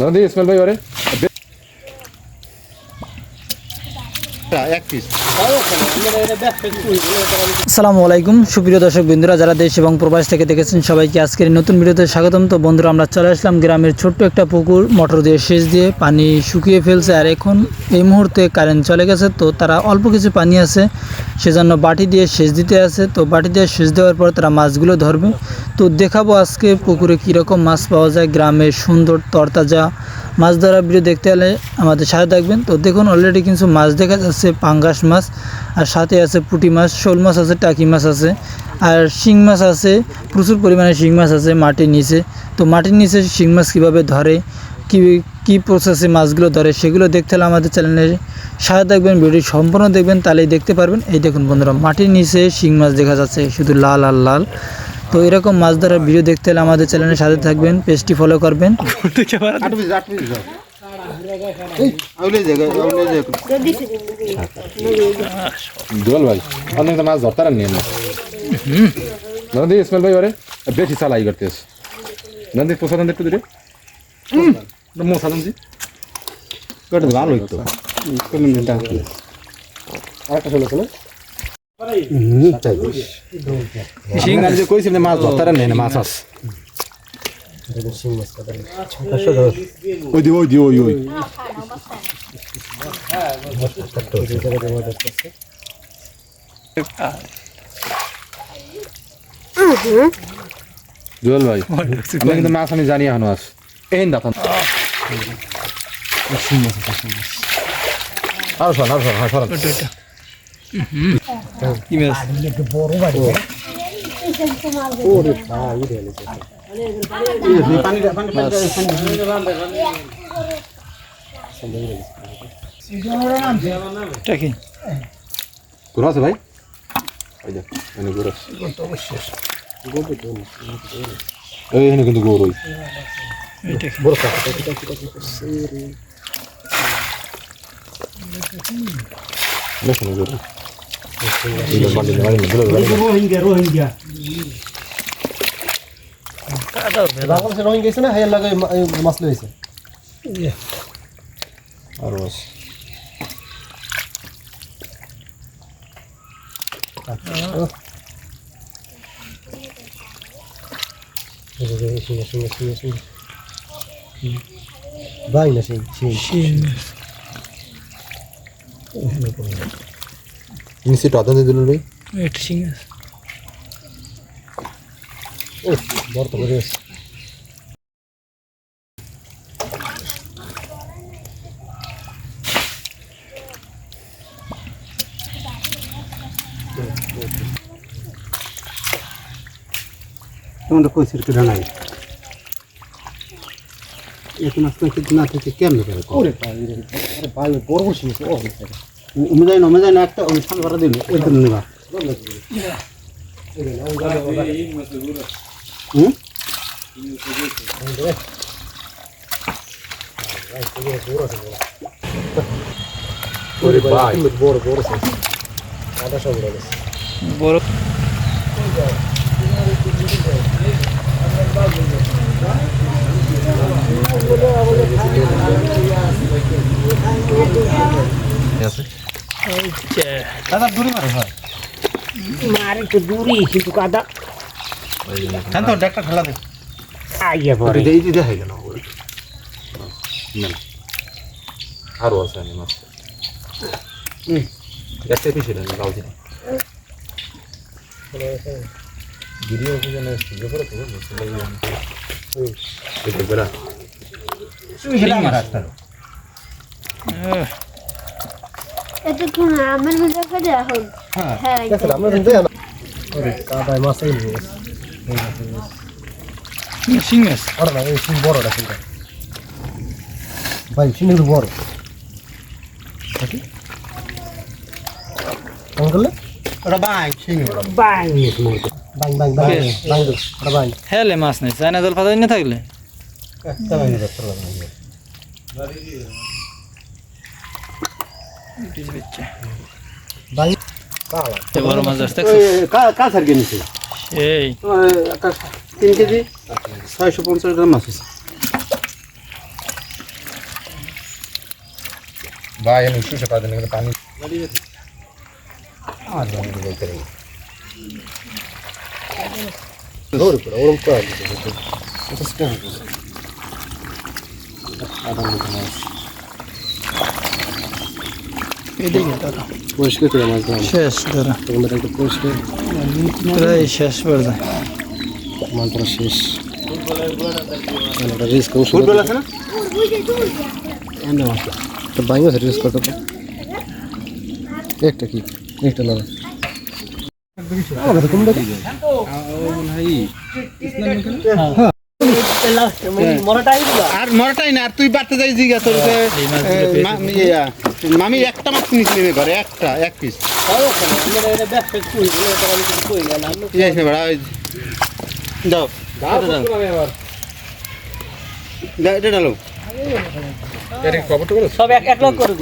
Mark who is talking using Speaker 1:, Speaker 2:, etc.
Speaker 1: নদী ইসমাইল ভাই ওরে এক পিস
Speaker 2: আসসালামু আলাইকুম। সুপ্রিয় দর্শক বন্ধুরা, যারা দেশ এবং প্রবাস থেকে দেখেছেন, সবাইকে আজকের নতুন ভিডিওতে স্বাগতম। তো বন্ধুরা, আমরা চলে আসলাম গ্রামের ছোট্ট একটা পুকুর, মোটর দিয়ে সেচ দিয়ে পানি শুকিয়ে ফেলছে। আর এখন এই মুহূর্তে কারেন্ট চলে গেছে, তো তারা অল্প কিছু পানি আছে, সেজন্য বাটি দিয়ে সেচ দিতে আছে। তো বাটি দিয়ে সেচ দেওয়ার পর তারা মাছগুলো ধরবে। তো দেখাবো আজকে পুকুরে কীরকম মাছ পাওয়া যায়, গ্রামের সুন্দর তরতাজা মাছ ধরা ভিডিও দেখতে হলে আমাদের সাথে থাকবেন। তো দেখুন অলরেডি কিছু মাছ দেখা যাচ্ছে পাঙ্গাস মাছ আর সাথে আছে পুঁটি মাছ শোল মাছ আছে টাকি মাছ আছে আর শিং মাছ আছে প্রচুর পরিমাণে শিং মাছ আছে মাটির নিচে। তো মাটির নিচে শিং মাছ কীভাবে ধরে কী কী প্রসেসে মাছগুলো ধরে সেগুলো দেখতে হলে আমাদের চ্যানেলে সাথে থাকবেন ভিডিও সম্পূর্ণ দেখবেন তাহলেই দেখতে পারবেন। এই দেখুন বন্ধুরা মাটির নিচে শিং মাছ দেখা যাচ্ছে শুধু লাল আর লাল। তো এরকম মাছ ধরার ভিডিও দেখতে হলে আমাদের চ্যানেলের সাথে থাকবেন পেজটি ফলো করবেন।
Speaker 1: দোল ভাই অনেক মাছ ধরতার নিয়ে না নদী ইসমাইল ভাই ওরে বেশি চালাই করতেছ। নদী প্রসাদন একটু দিলে মো সাদন জি কত ভালো হইতো আরেকটা চলে চলে আর মাছ ধরতার নেই মাছ আস ওই দি ওই দি ওই ওই জুয়েল ভাই আমি কিন্তু মাছ আমি জানি এখনও আস এই দেখুন আরও সর আরও সর হ্যাঁ সর
Speaker 2: কি মাছ
Speaker 1: গুড় আছে ভাই দেখ এনে গুড় আছে এই এখানে কিন্তু গুড় ওই বেশ না গুড় এই বাড়ি বাড়ি গুলো
Speaker 3: রোহিঙ্গা রোহিঙ্গা
Speaker 4: বাংলাদেশে গেছে না হাইয়ার লাগে মাছ লইছে
Speaker 1: আর আছে
Speaker 4: ভাই না সেই সেই
Speaker 1: নিচে টাদন দিল ভাই?
Speaker 2: এটা শিং আছে
Speaker 4: বড় তো করে
Speaker 3: তোমাদের কইসের কেটে নাই এখন আজকে কিছু না থেকে কেমনে করে
Speaker 4: ওরে ভাই আরে ভাই বড় বসে গেছে ও
Speaker 3: উমে উমে যায় না একটা অনুষ্ঠান করা দিল ওই জন্য নেবা।
Speaker 4: বড় বড় আদা সব
Speaker 2: বড়
Speaker 4: দাদা দূরে মারে হয়
Speaker 5: মারে তো দূরই কিন্তু কাদা।
Speaker 4: হ্যাঁ তো একটা ঠেলা দে।
Speaker 5: আইয়া পরে।
Speaker 1: এই যে দেখাই গেল। না আরও আছে আমি মাছ। একটা পিছিয়ে গাও দিন ভিডিও কি জানা ভিডিও করে তো বুঝতে লাগবে এই তো বেরা
Speaker 4: ঠেলা মারা একটা
Speaker 6: এতক্ষণ আমার ভিডিও করে এখন?
Speaker 4: হ্যাঁ।
Speaker 6: হ্যাঁ
Speaker 4: দেখো আমরা কিন্তু জানা কাদায় মাছ এই নিয়ে
Speaker 2: শিং মাছ
Speaker 4: বড় না এই সিং বড়টা ভাই সিং একটু বড় নাকি কেমন করলে
Speaker 3: ওটা বাই সেই
Speaker 5: বাং
Speaker 4: বাং বাং বাং বাং ওটা বাং
Speaker 2: হেলে মাছ নেই চায়না জল ফাদাই না থাকলে
Speaker 4: একটা বাং কালা
Speaker 3: সার গেছে
Speaker 2: এই।
Speaker 3: তিন কেজি ছয়শো পঞ্চাশ গ্রাম মাছ আছে।
Speaker 1: ভাই আমি শুষে পাই দেন পানি।
Speaker 4: ধরে করে ওরম করে
Speaker 2: এদিকে দাদা
Speaker 4: পরিষ্কার করে মাছ ধরা।
Speaker 2: শেষ দাদা
Speaker 4: তোমাদের একটা পরিষ্কার।
Speaker 2: প্রায় শেষ পর্যায়ে।
Speaker 4: মাছ ধরা শেষ। একটা রিস্ক অংশ
Speaker 3: ফুটবল আছে না?
Speaker 4: তো বাইং আছে রিস্ক করতে তো একটা কি? একটা না।
Speaker 3: আর মরাটাই না আর তুই বাড়তে যাই জিগা তোর মামি একটা মাছ নিয়েছিলি ঘরে একটা এক পিস দাও এটা ডালো
Speaker 1: খবরটা
Speaker 2: সব এক এক লক্ষ করে